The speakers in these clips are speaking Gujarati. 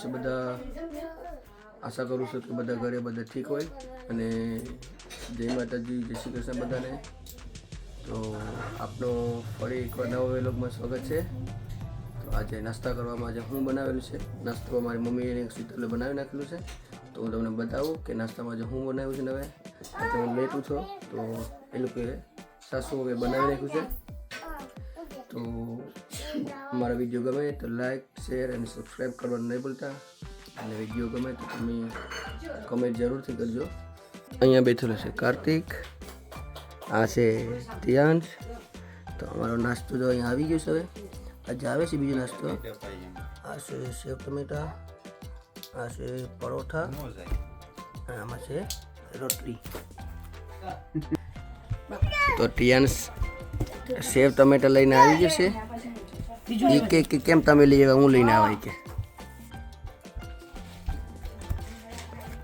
છે બધા આશા કરું છું કે બધા ઘરે બધા ઠીક હોય અને જય માતાજી, જય શ્રી કૃષ્ણ બધાને. તો આપનો ફરી એકવાર નવા વેલોગમાં સ્વાગત છે. તો આજે નાસ્તા કરવામાં આજે હું બનાવેલું છે. નાસ્તો મારી મમ્મીએ અને શીતલે બનાવી નાખેલું છે. તો હું તમને બતાવું કે નાસ્તામાં આજે હું બનાવ્યું છે નવે આજે હું લેટું છું. તો એ લોકોએ સાસુ હવે બનાવી નાખ્યું છે. તો મારા વીડિયો ગમે તો લાઇક શેર અને સબસ્ક્રાઈબ કરવાનું નહીં ભૂલતા. અને વીડિયો ગમે તો તમે કમેન્ટ જરૂરથી કરજો. અહીંયા બેઠેલો છે કાર્તિક. આ છે તિયાંશ તો અમારો નાસ્તો તો અહીંયા આવી ગયો છે હવે. આજે આવે છે બીજો નાસ્તો. આ છે સેવ ટમેટા. આ છે પરોઠા. આમાં છે રોટલી. તો ટિયાન્સ સેવ ટમેટા લઈને આવી જશે એ કે કે કેમ તમે લઈ આવ્યા? હું લઈને આવ્યા કે.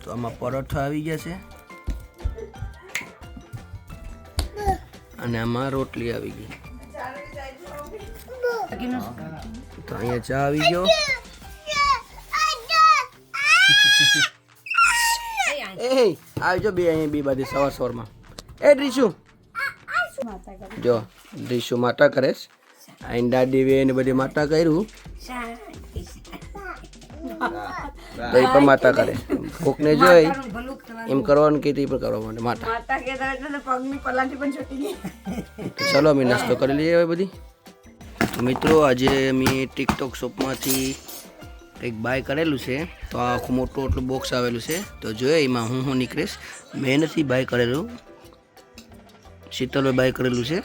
તો આમાં પરોઠા આવી ગયા છે. અને આમાં રોટલી આવી ગઈ. તો અહીંયા ચા આવી ગયો. એ આવજો બે અહીંયા બે બાજુ સવાર સવારમાં. એ ડ્રીશુ જો ડ્રીશુ માટા કરે છે. આઈન દાદી ને બધી માતા કર્યું. તો એ પણ માતા કરે. કોકને જોઈ એમ કરવાનું કે તે પણ કરવા માટે માતા. ચલો અમે નાસ્તો કરી લઈએ હવે બધી. મિત્રો આજે અમે ટિકટોક શોપમાંથી કંઈક બાય કરેલું છે તો આખું મોટું એટલું બોક્સ આવેલું છે. તો જોઈએ એમાં હું હું નીકળીશ. મેં નથી બાય કરેલું. શીતલભાઈ બાય કરેલું છે.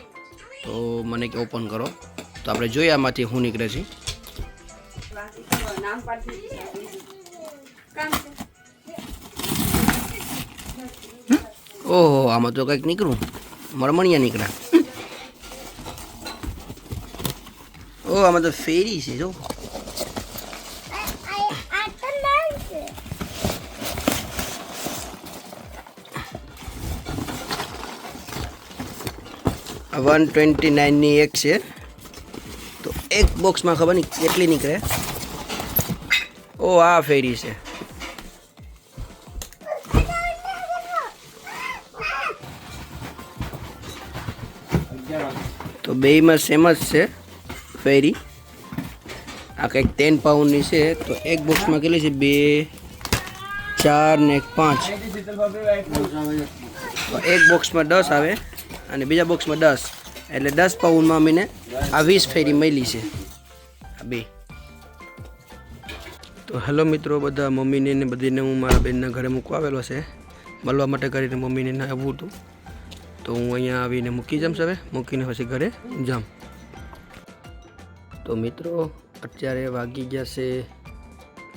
તો મને કે ઓપન કરો. તો આપણે જોઈએ આમાંથી હું નીકળે છે. ઓહો, આમાં તો કંઈક નીકળું. મરમણિયા નીકળ્યા. ઓ, આમાં તો ફેરી છે, જો. વન ટ્વેન્ટી નાઇનની એક છે. બોક્સમાં ખબર નહીં કેટલી નીકળે. ઓ, આ ફેરી છે. તો બેયમાં સેમ જ છે ફેરી. આ કંઈક ટેન પાઉન્ડની છે. તો એક બોક્સમાં કેટલી છે? બે, ચાર ને એક પાંચ. એક બોક્સમાં દસ આવે અને બીજા બોક્સમાં દસ. એટલે દસ પાઉન્ડમાં અમીને આ વીસ ફેરી મળી છે. બે. તો હેલો મિત્રો, બધા મમ્મીને ને બધીને હું મારા બેનના ઘરે મૂકવા આવેલો છે. મળવા માટે કરીને મમ્મીને આવવું હતું. તો હું અહીંયા આવીને મૂકી જમ હવે. મૂકીને પછી ઘરે જામ તો મિત્રો, અત્યારે વાગી ગયા છે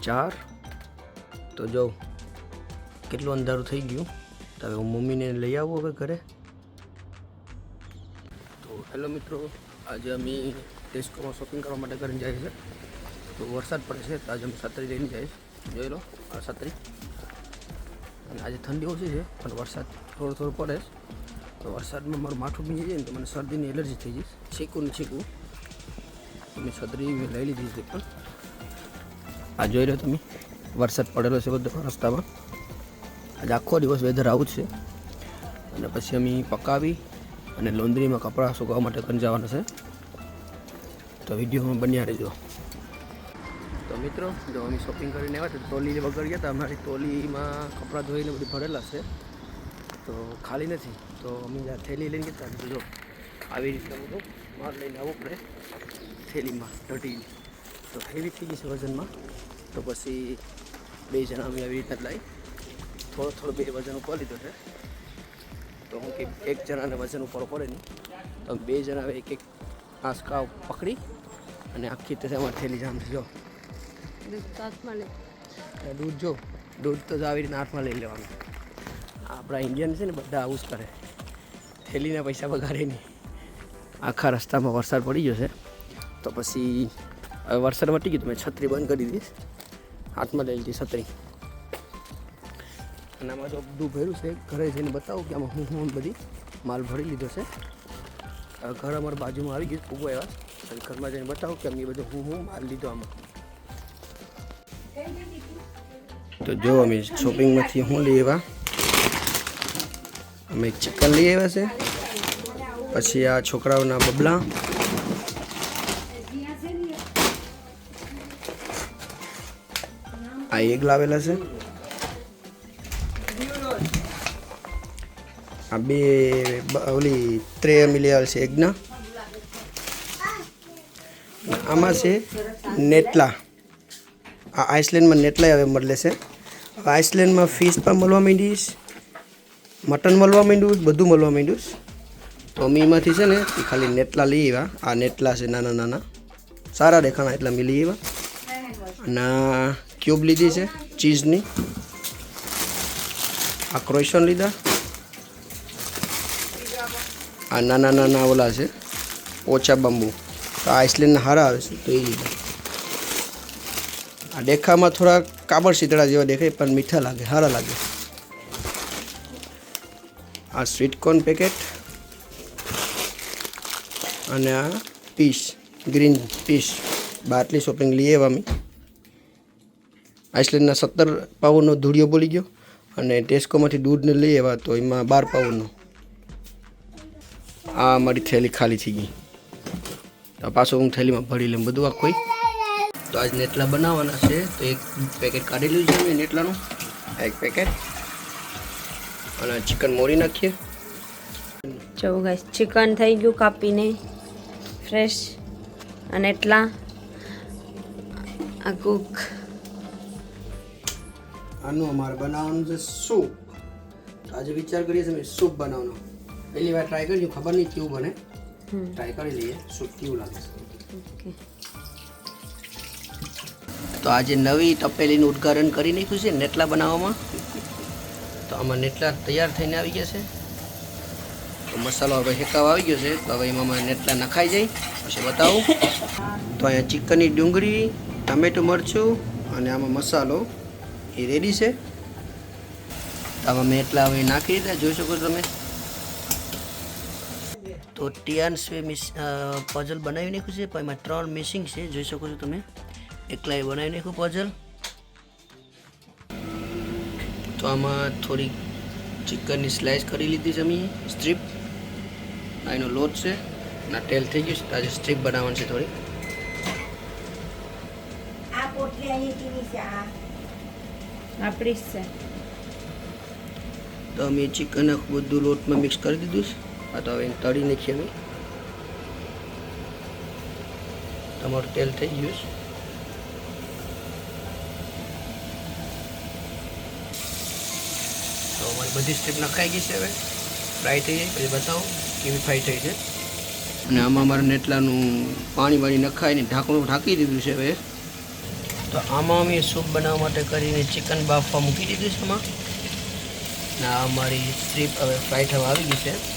ચાર. તો જો, કેટલું અંધારું થઈ ગયું. તો હવે હું મમ્મીને લઈ આવું હવે ઘરે. તો હેલો મિત્રો, આજે અમે ટેસ્કોમાં શોપિંગ કરવા માટે કરીને જાય છે. તો વરસાદ પડે છે, તો આજે અમે છત્રી લઈને જઈશ જોઈ લો, આ છત્રી. અને આજે ઠંડી ઓછી છે, પણ વરસાદ થોડો થોડો પડે છે. તો વરસાદમાં મારું માથું ભીંજી જાય ને તો મને શરદીની એલર્જી થઈ જઈશ છીકું ને છીકું. મેં છત્રી મેં લઈ લીધી છે પણ. આ જોઈ લો તમે, વરસાદ પડેલો છે બધો રસ્તામાં. આજે આખો દિવસ વેધર આવું જ છે. અને પછી અમે પકાવી અને લોન્ડ્રીમાં કપડાં સુકાવવા માટે કરી જવાના છે. તો વિડીયોમાં બન્યા રહેજો. તો મિત્રો, જો અમે શોપિંગ કરીને આવ્યા તો ટોલી વગર ગયા હતા. અમારી ટોલીમાં કપડાં ધોઈને બધું ભરેલા છે. તો ખાલી નથી. તો અમે થેલી લઈને ગયા હતા, જો, આવી રીતે બધું માર લઈને આવવું પડે થેલીમાં ઢટી તો હેવી થઈ ગઈ છે વજનમાં. તો પછી બે જણા અમે આવી રીતના જ લાવી થોડો થોડો બે વજન ઉપર લીધો છે. તો હું કે એક જણાને વજન ઉપર પડે નહીં. તો બે જણા એક એક આંસકા પકડી અને આખી રીતે અમારે થેલી જામ છે જો. દૂધ જો દૂધ તો આવી રીતના હાથમાં લઈ લેવાનું. આપણા ઇન્ડિયન છે ને બધા આવું જ કરે. થેલીના પૈસા બગાડે નહીં આખા રસ્તામાં વરસાદ પડી ગયો છે. તો પછી હવે વરસાદ મટી ગયું તો મેં છત્રી બંધ કરી દીધી. હાથમાં લઈ લીધી છત્રી. અને આમાં જો બધું ભર્યું છે ઘરે જઈને બતાવું કે આમાં હું હું બધી માલ ભરી લીધો છે. ઘર અમારા બાજુમાં આવી ગયું ખૂબ એવા. અને ઘરમાં જઈને બતાવું કે અમે બધું હું હું માલ લીધો આમાં. તો જો અમે શોપિંગમાંથી શું લઈ આવ્યા. અમે ચિકન લઈ આવ્યા છે. પછી આ છોકરાઓના બબલા. આ એગ લાવેલા છે. આ બે, ઓલી ત્રે મિલિયલ છે એગના આમાં છે નેટલા. આ આઇસલેન્ડમાં નેટલા હવે મળે છે. હવે આઇસલેન્ડમાં ફિશ પણ મળવા માંડીશ મટન મળવા માંડ્યું બધું મળવા માંડ્યું તો અમે એમાંથી છે ને એ ખાલી નેટલા લઈ આવ્યા. આ નેટલા છે નાના નાના. સારા દેખાણા એટલા મેં આવ્યા. અને ક્યુબ લીધી છે, ચીઝની. આ ક્રોશન લીધા. આ નાના નાના ઓલા છે, ઓછા બાંબુ. તો આઈસલેન્ડના હારા આવે છે, તો એ લીધા આ દેખામાં થોડા કાબળ શીતળા જેવા દેખાય, પણ મીઠા લાગે સારા લાગે. આ સ્વીટકોર્ન પેકેટ અને આ પીસ ગ્રીન પીસ બાટલી શોપિંગ લઈ આવ્યા અમે. આઇસલેન્ડના સત્તર પાઉન્ડનો ધૂળિયો બોલી ગયો અને ટેસ્કોમાંથી દૂધને લઈ આવ્યા, તો એમાં બાર પાઉન્ડનો આ મારી થેલી ખાલી થઈ ગઈ. તો પાછું હું થેલીમાં ભરી લઉં બધું આ કોઈ તો આજ નેટલા બનાવવાના છે તો એક પેકેટ કાઢી લીધું છે મેં નેટલાનું. એક પેકેટ અને ચિકન મોરી નાખીએ. જો ગાઈસ ચિકન થઈ ગયું કાપીને ફ્રેશ અને એટલા આ કુક આનું અમારે બનાવવાનું છે સૂપ આજે વિચાર કરીએ છીએ સૂપ બનાવવાનો. પહેલી વાર ટ્રાય કર્યું ખબર નહીં કેવું બને. ટ્રાય કરી લઈએ. સૂપ કેવું લાગે છે? તો આજે નવી તપેલીનું ઉદ્ઘાટન કરી નાખ્યું છે નેટલા બનાવવામાં. તો આમાં નેટલા તૈયાર થઈને આવી ગયા છે. તો મસાલો હવે હેકાવા આવી ગયો છે. તો હવે એમાં નેટલા નખાઈ જાય. પછી બતાવું. તો અહીંયા ચિકનની ડુંગળી ટામેટું મરચું અને આમાં મસાલો એ રેડી છે. તો આમાં મેં એટલા હવે નાખી દીધા. જોઈ શકો તમે. તો ટિયાન સ્વે મિસ પઝલ બનાવી નાખ્યું છે પણ એમાં ત્રણ મિસિંગ છે જોઈ શકો છો તમે. એકલા એ બનાવી નાખ્યું પઝલ તો આમાં થોડી ચિકનની સ્લાઇસ કરી લીધી છે અમે. સ્ટ્રીપ આ એનો લોટ છે ના તેલ થઈ ગયું છે આજે સ્ટ્રીપ બનાવવાની છે થોડી. આ પોટલી અહીં કેવી છે? આ આપણી છે. તો અમે ચિકન આખું બધું લોટમાં મિક્સ કરી દીધું છે. આ તો હવે તળી નાખીએ અમે. તમારું તેલ થઈ ગયું છે. તો અમારી બધી સ્ટ્રીપ નખાઈ ગઈ છે હવે. ફ્રાય થઈ જાય, પછી બતાવો કેવી ફ્રાય થઈ છે. અને આમાં અમારે નેટલાનું પાણી બાણી નખાઈને ઢાંકણું ઢાંકી દીધું છે હવે. તો આમાં અમે સૂપ બનાવવા માટે કરીને ચિકન બાફવા મૂકી દીધું છે આમાં. આ અમારી સ્ટ્રીપ હવે ફ્રાય થવા આવી ગઈ છે.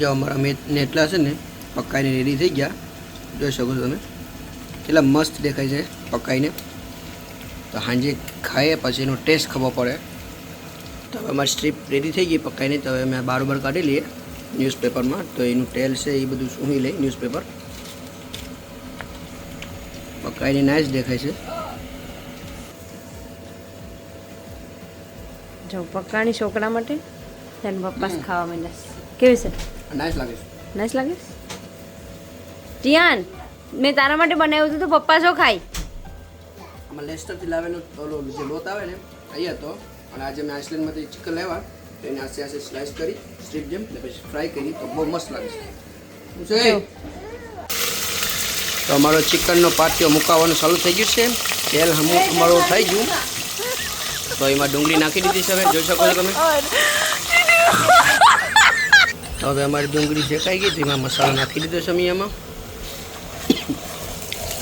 જો અમારા મેં નેટલા છે ને પકાઈને રેડી થઈ ગયા. જોઈ શકો છો તમે. કેટલા મસ્ત દેખાય છે પકાઈને. તો સાંજે ખાઈએ પછી એનો ટેસ્ટ ખબર પડે. તો હવે અમારી સ્ટ્રીપ રેડી થઈ ગઈ પકાઈને તો હવે અમે બારોબાર કાઢી લઈએ ન્યૂઝપેપરમાં તો એનું તેલ છે એ બધું સૂંઘી લઈ ન્યૂઝપેપર પકાઈને નાઇસ દેખાય છે. જો પકાણી છોકરા માટે તેના પપ્પા ખાવા માંડ્યા કેવી છે? નાઇસ લાગે નાઈસ લાગે? ટિયાન મેં તારા માટે બનાવ્યું હતું તો પપ્પા શું ખાય આમાં લેસ્ટરથી લાવેલો ઓલો જે લોટ આવે ને એ હતો અને આજે મેં આઇસલેન્ડમાંથી ચિકન લેવા તો એને આસે આસે સ્લાઇસ કરી સ્ટ્રીપ જેમ ને પછી ફ્રાય કરી તો બહુ મસ્ત લાગે છે. તો અમારો ચિકનનો પાટિયો મુકાવવાનું ચાલુ થઈ ગયું છે. તેલ હમું અમારું થઈ ગયું. તો એમાં ડુંગળી નાખી દીધી છે જોઈ શકો છો તમે. તો હવે અમારી ડુંગળી શેકાઈ ગઈ તો એમાં મસાલો નાખી દીધો છે એમાં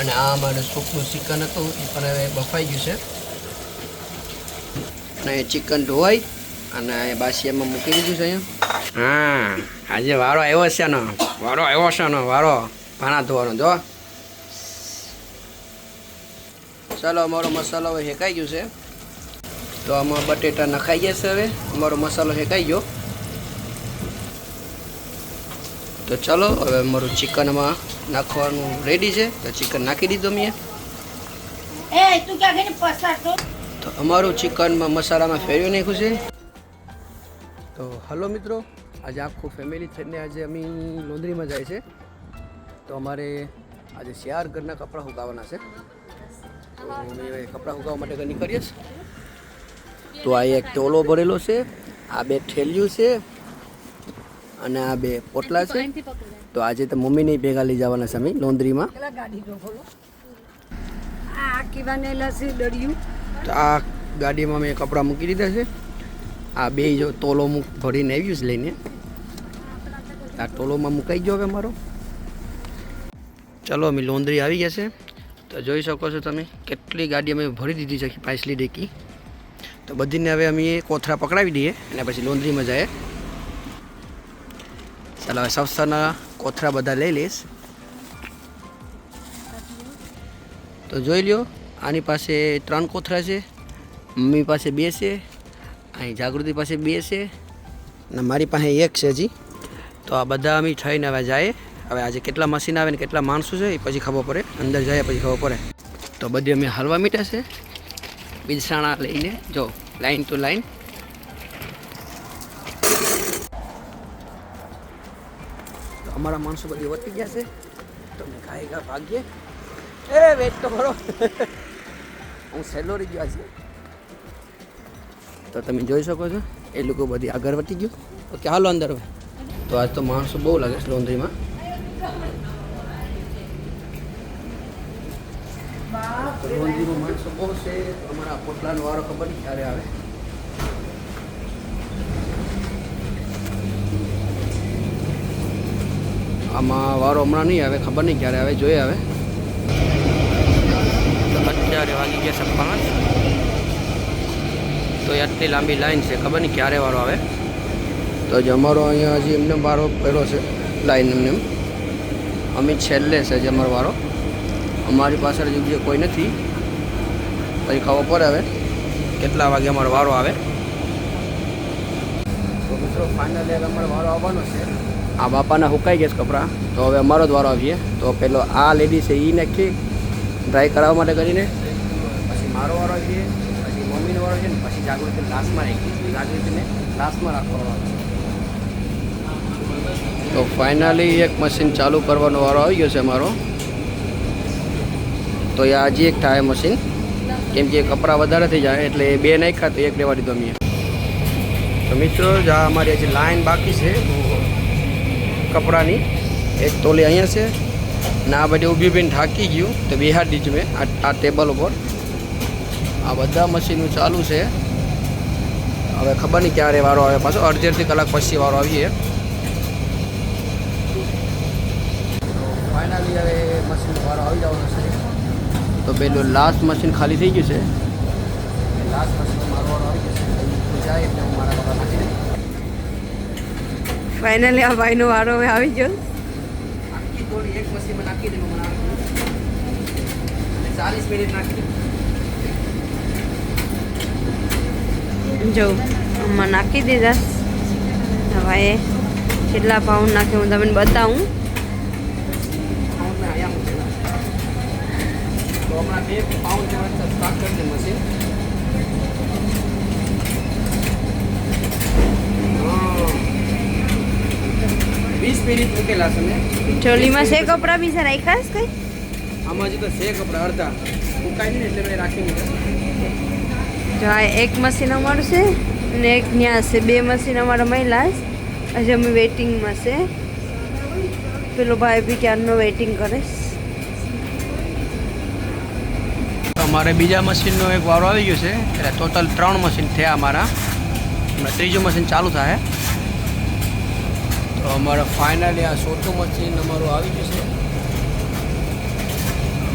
અને આ અમારે સૂપનું ચિકન હતું એ પણ હવે બફાઈ ગયું છે. અને ચિકન ધોવાઈ અને એ એમાં મૂકી દીધું છે અહીંયા. હા આજે વારો આવ્યો છે ને. વારો આવ્યો છે ને વારો. ભાણા ધોવાનો જો. ચાલો અમારો મસાલો હવે શેકાઈ ગયો છે. તો આમાં બટેટા નખાઈ ગયા છે હવે. અમારો મસાલો શેકાઈ ગયો. તો ચાલો હવે અમારું ચિકનમાં નાખવાનું રેડી છે. તો ચિકન નાખી દીધું મેં. તું અમારું ચિકનમાં મસાલામાં ફેરવી નાખ્યું છે. તો હલો મિત્રો આજે આખું ફેમિલી થઈને આજે અમે લોંદરીમાં જાય છે. તો અમારે આજે શિયાર ઘરના કપડાં સુકાવવાના છે. તો અમે કપડાં સુકાવવા માટે ઘર નીકળીએ. તો આ એક ટોલો ભરેલો છે આ બે ઠેલિયું છે. અને આ બે પોટલા છે. તો આજે તો મમ્મીને ભેગા લઈ જવાના છે અમે લોંદરીમાં. આ ગાડીમાં મેં કપડાં મૂકી દીધા છે. આ બે જો તોલો મૂક ભરીને આવ્યું છે લઈને. આ ટોલોમાં મુકાઈ ગયો હવે મારો. ચલો અમે લોંદરી આવી ગયા છે. તો જોઈ શકો છો તમે કેટલી ગાડી અમે ભરી દીધી છે પાછલી ડેકી. તો બધીને હવે અમે કોથરા પકડાવી દઈએ અને પછી લોન્દ્રીમાં જઈએ. ચાલો હવે સવસાના કોથરા બધા લઈ લઈશ. તો જોઈ લ્યો, આની પાસે ત્રણ કોથરા છે, મમ્મી પાસે બે છે, અહીં જાગૃતિ પાસે બે છે, અને મારી પાસે એક છે હજી. તો આ બધા અમે થઈને હવે જાય. હવે આજે કેટલા મશીન આવે ને કેટલા માણસો છે, એ પછી ખબર પડે. અંદર જાય પછી ખબર પડે. તો બધી અમે હલવા મીઠા છે. બિલસાણા લઈને, જો લાઈન ટુ લાઈન અમારા માણસો બધી વતી ગયા છે. તો અમે ગાય ગા ભાગીએ એ વેટ તો કરો. હું સહેલો રહી ગયો છે તો તમે જોઈ શકો છો, એ લોકો બધી આગળ વટી ગયું. ઓકે, હાલો અંદર હવે. તો આજ તો માણસો બહુ લાગે છે લોંધરીમાં લોંધરીમાં માણસો બહુ છે. અમારા પોટલાનો વારો ખબર નહીં ક્યારે આવે. આમાં વારો હમણાં નહીં આવે, ખબર નહીં ક્યારે આવે, જોઈએ આવે અત્યારે વાગી ગયા છે પાંચ તો આટલી લાંબી લાઈન છે, ખબર નહીં ક્યારે વારો આવે. તો જ અમારો અહીંયા હજી એમને વારો પહેલો છે, લાઈન એમને અમે છેલ્લે છે જ અમારો વારો. અમારી પાછળ જગ્યા કોઈ નથી. પછી ખબર પડે હવે કેટલા વાગે અમારો વારો આવે. તો મિત્રો ફાઇનલી અમારો વારો આવવાનો છે. આ બાપાના હુકાઈ ગયા છે કપડાં. તો હવે અમારો જ વારો આવીએ. તો પેલો આ લેડી છે એ નાખી ડ્રાય કરાવવા માટે કરીને. પછી મારો વારો આવીએ, પછી મમ્મીનો વારો છે ને પછી જાગૃતિ લાસ્ટમાં રાખી જાગૃતિને લાસ્ટમાં રાખવાનો તો ફાઇનલી એક મશીન ચાલુ કરવાનો વારો આવી ગયો છે અમારો. તો એ હજી એક થાય મશીન કેમ કે કપડાં વધારે થઈ જાય, એટલે એ બે નાખ્યા તો એક લેવા દીધો અમે. તો મિત્રો, જ આ અમારી હજી લાઈન બાકી છે કપડાની. એક તોલી અહીંયા છે. ને આ બધી ઊભી ઊભીને થાકી ગયું. તો બિહાર દીધું મેં આ ટેબલ ઉપર. આ બધા મશીનો ચાલુ છે. હવે ખબર નહીં ક્યારે વારો આવે. પાછો અડધેરથી કલાક પછી વારો આવીએ. ફાઇનલી હવે મશીન વારો આવી જવાનો છે. તો પેલું લાસ્ટ મશીન ખાલી થઈ ગયું છે. લાસ્ટ મશીન મારો વારો આવી ગયો છે. જાય એટલે હું મારા ફાઇનલી આ ભાઈનો વારો હવે આવી ગયો. એક મશીનમાં નાખી દે મને ચાલીસ મિનિટ નાખી દે. જો આમાં નાખી દીધા. ભાઈએ કેટલા પાઉન્ડ નાખે હું તમને બતાવું. હમણાં બે પાઉન્ડ જેવા સ્ટાર્ટ કરી દે મશીન. વીસ મિનિટ મૂકેલા છે ચોલીમાં છે કપડાં બીજા રાખ્યા છે કઈ? આમાં હજી તો છે કપડા અડધા. મુકાય ને એટલે મેં રાખી મૂક્યા. જો આ એક મશીન અમારું છે અને એક ત્યાં છે. બે મશીન અમારા મહિલા છે. હજી અમે વેઇટિંગમાં છે. પેલો ભાઈ બી ક્યારનો વેઇટિંગ કરીશ અમારે બીજા મશીનનો એક વારો આવી ગયો છે. એટલે ટોટલ ત્રણ મશીન થયા અમારા. ત્રીજું મશીન ચાલુ થાય. તો અમારે ફાઇનલી આ ચોથું મશીન અમારું આવી ગયું છે.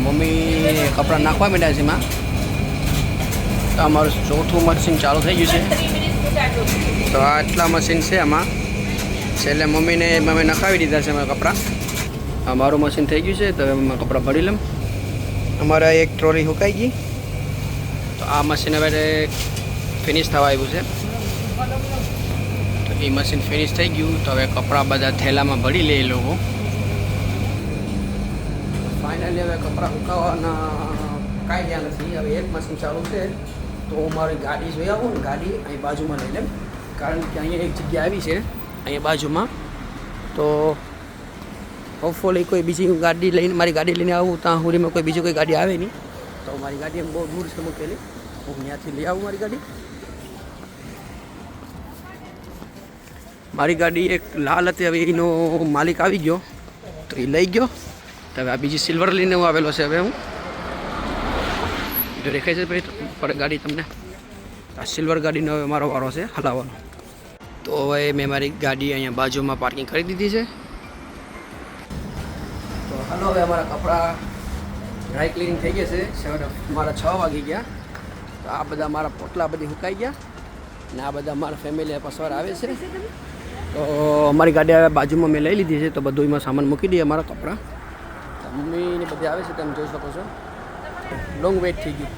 મમ્મી કપડાં નાખવા માંડ્યા છે એમાં. તો અમારું ચોથું મશીન ચાલુ થઈ ગયું છે. તો આ આટલા મશીન છે આમાં. છેલ્લે મમ્મીને અમે નખાવી દીધા છે અમારા કપડાં. અમારું મશીન થઈ ગયું છે તો હવે અમે કપડાં ભરી લઉં. અમારે એક ટ્રોલી હુકાઈ ગઈ. તો આ મશીન હવે ફિનિશ થવા આવ્યું છે. એ મશીન ફિનિશ થઈ ગયું. તો હવે કપડાં બધા થેલામાં ભરી લે એ લોકો. ફાઇનલી હવે કપડાં સુકાવવાના કાંઈ ધ્યાન નથી. હવે એક મશીન ચાલુ છે. તો હું મારી ગાડી જોઈ આવું ને, ગાડી અહીં બાજુમાં લઈ લેમ કારણ કે અહીંયા એક જગ્યા આવી છે, અહીંયા બાજુમાં. તો હોપફુલી કોઈ બીજી ગાડી લઈને, મારી ગાડી લઈને આવું, ત્યાં સુધીમાં કોઈ બીજી કોઈ ગાડી આવે નહીં. તો મારી ગાડી એમ બહુ દૂર છે મૂકેલી. હું ત્યાંથી લઈ આવું મારી ગાડી. મારી ગાડી એક લાલ હતી, હવે એનો માલિક આવી ગયો. તો એ લઈ ગયો. તો હવે આ બીજી સિલ્વર લઈને હું આવેલો છે. હવે હું જો દેખાય છે ભાઈ ગાડી તમને. આ સિલ્વર ગાડીનો હવે મારો વારો છે, હલાવવાનો. તો હવે મેં મારી ગાડી અહીંયા બાજુમાં પાર્કિંગ કરી દીધી છે. તો હાલો, હવે અમારા કપડાં ડ્રાય ક્લિનિંગ થઈ ગયા છે. સવારે મારા છ વાગી ગયા. તો આ બધા મારા પોટલા બધી સુકાઈ ગયા. ને આ બધા મારા ફેમિલી પસવાર આવે છે. તો અમારી ગાડી હવે બાજુમાં મેં લઈ લીધી છે તો બધું એમાં સામાન મૂકી દઈએ અમારા કપડાં. તો મમ્મીને બધી આવે છે તમે જોઈ શકો છો. લોંગ વેઇટ થઈ ગયું.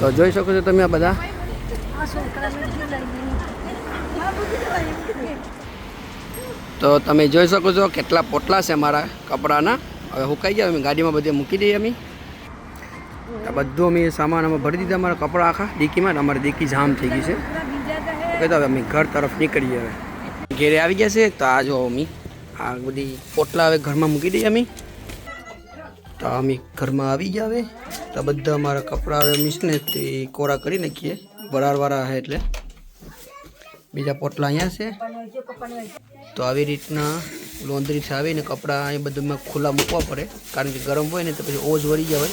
તો જોઈ શકો છો તમે આ બધા. તો તમે જોઈ શકો છો કેટલા પોટલા છે મારા કપડાના. હવે સુકાઈ ગયા અમે ગાડીમાં બધે મૂકી દઈએ અમે. બધું અમે સામાન અમે ભરી દીધા, અમારા કપડાં આખા ડીકીમાં, અમારી ડીકી જામ થઈ ગઈ છે. ઓકે તો હવે અમે ઘર તરફ નીકળીએ હવે. ઘેરે આવી ગયા છે, તો આ જો અમે, આ બધી પોટલા હવે ઘરમાં મૂકી દઈએ અમે. તો અમે ઘરમાં આવી ગયા હવે. તો બધા અમારા કપડાં હવે મીસ ને તે કોરા કરી નાખીએ. વરાળવાળા છે એટલે. બીજા પોટલા અહીંયા છે. તો આવી રીતના લોન્ડ્રીથી આવીને કપડાં એ બધું ખુલ્લા મૂકવા પડે. કારણ કે ગરમ હોય ને તો પછી ઓજ વળી જાય.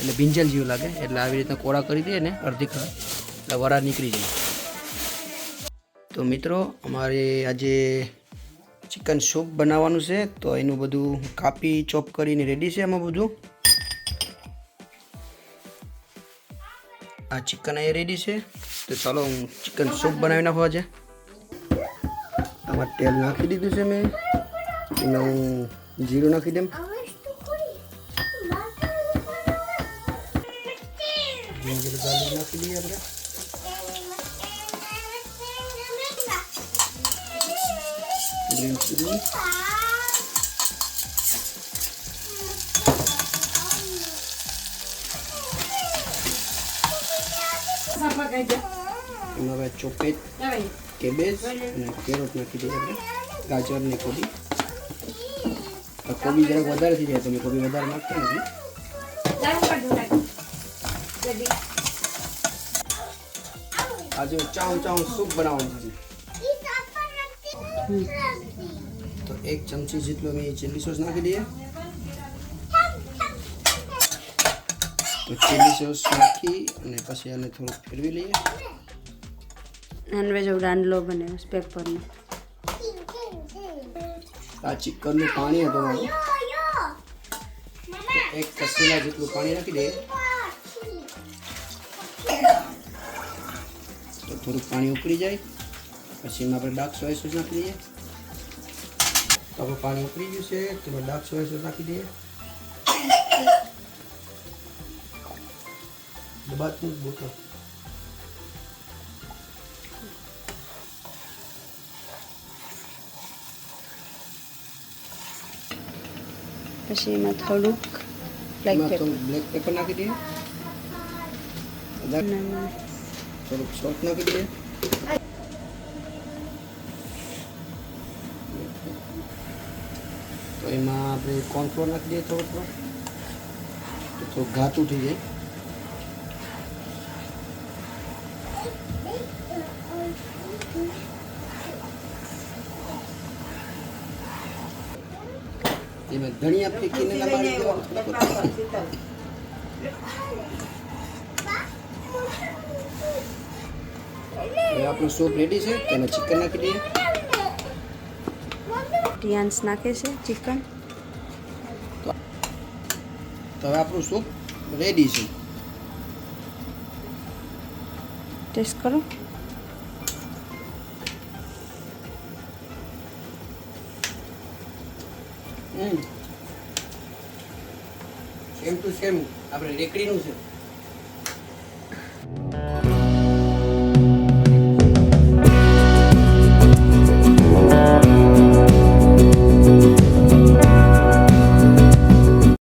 એટલે ભીંજલ જેવું લાગે. એટલે આવી રીતના કોરા કરી દઈએ ને અડધી કલાક એટલે વરા નીકળી જાય. તો મિત્રો, અમારે આજે ચિકન સૂપ બનાવવાનું છે. તો એનું બધું કાપી ચોપ કરીને રેડી છે એમાં બધું. આ ચિકન અહીંયા રેડી છે. તો ચાલો હું ચિકન સૂપ બનાવી નાખવા છે આમાં તેલ નાખી દીધું છે મેં. એમાં હું જીરું નાખી દઉં. એમાં હવે ચોપેટ કેબેજ અને કેરોટ નાખી દઈએ આપણે ગાજર ને કોબી. કોબી જરાક વધારે થઈ જાય તમે કોબી વધારે નાખતા નથી. આજે ચાઉ ચાઉ સૂપ બનાવવાનું છે. એક ચમચી જેટલો અમે ચીલી સોસ નાખી દઈએ તો ચીલી સોસ નાખી અને પછી આને થોડુંક ફેરવી લઈએ નોનવેજ દાંડલો બને પેપરનો આ ચિકનનું પાણી હતું મારું એક કસેલા જેટલું પાણી નાખી દઈએ તો થોડુંક પાણી ઉકળી જાય પછી એમાં આપણે ડાર્ક સોય સોસ નાખી દઈએ તો આપણું પાણી ઉકળી ગયું છે તેમાં ડાર્ક સોયા સોસ નાખી દઈએ. દબાતું બોટલ. પછી એમાં થોડુંક બ્લેક પેપર બ્લેક પેપર નાખી દઈએ. થોડુંક સોલ્ટ નાખી દઈએ. તો એમાં આપણે કોર્નફ્લોર નાખી દઈએ થોડો થોડો તો થોડું ઘાટું થઈ જાય. એમાં ધનિયા ફેંકીને લગાડી દેવાનું થોડુંક થોડું. હવે આપણું સૂપ રેડી છે તેમાં ચિકન નાખી દઈએ. ટિયાન્સ નાખે છે ચિકન તો હવે આપણું સૂપ રેડી છે. ટેસ્ટ કરો. સેમ ટુ સેમ આપણે રેકડીનું છે.